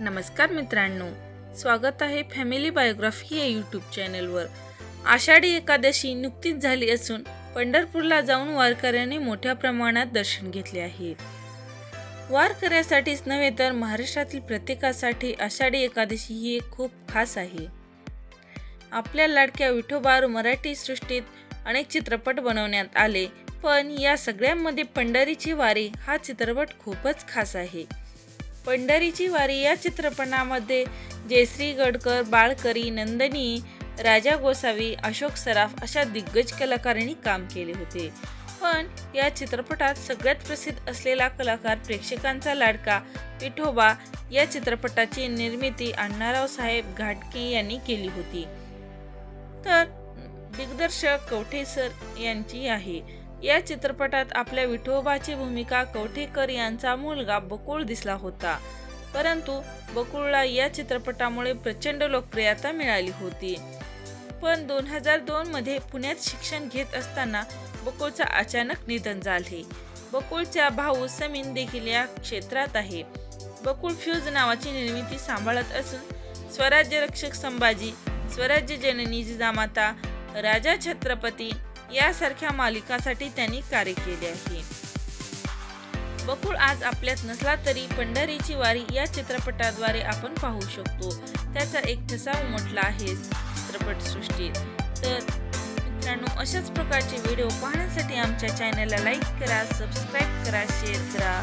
नमस्कार मित्रांनो स्वागत आहे फॅमिली बायोग्राफी या यूट्यूब चॅनलवर. आषाढी एकादशी नुकतीच झाली असून पंढरपूरला जाऊन वारकऱ्यांनी मोठ्या प्रमाणात दर्शन घेतले आहे. वारकऱ्यासाठीच नव्हे तर महाराष्ट्रातील प्रत्येकासाठी आषाढी एकादशी ही एक खूप खास आहे. आपल्या लाडक्या विठोबार मराठी सृष्टीत अनेक चित्रपट बनवण्यात आले पण या सगळ्यांमध्ये पंढरीची वारी हा चित्रपट खूपच खास आहे. पंढरीची वारी या चित्रपटामध्ये जयश्री गडकर बाळकरी नंदनी राजा गोसावी अशोक सराफ अशा दिग्गज कलाकारांनी काम केले होते. पण या चित्रपटात सगळ्यात प्रसिद्ध असलेला कलाकार प्रेक्षकांचा लाडका विठोबा या चित्रपटाची निर्मिती अण्णाराव साहेब घाटके यांनी केली होती. तर दिग्दर्शक कवठे सर यांची आहे. या चित्रपटात आपल्या विठोबाची भूमिका कवठेकर यांचा मुलगा बकुळ दिसला होता. परंतु बकुळला या चित्रपटामुळे प्रचंड लोकप्रियता मिळाली होती. पण दोन हजार दोन मध्ये पुण्यात शिक्षण घेत असताना बकुळचा अचानक निधन झाले. बकुळचा भाऊ समीन देखील या क्षेत्रात आहे. बकुळ फ्यूज नावाची निर्मिती सांभाळत असून स्वराज्य रक्षक संभाजी स्वराज्य जननी जिजामाता राजा छत्रपती यासारख्या मालिकासाठी त्यांनी कार्य केले आहे. बकुळ आज आपल्यात नसला तरी पंढरीची वारी या चित्रपटाद्वारे आपण पाहू शकतो. त्याचा एक ठसा उमटला आहे चित्रपटसृष्टीत. तर मित्रांनो अशाच प्रकारचे व्हिडिओ पाहण्यासाठी आमच्या चॅनलला लाईक करा सबस्क्राईब करा शेअर करा.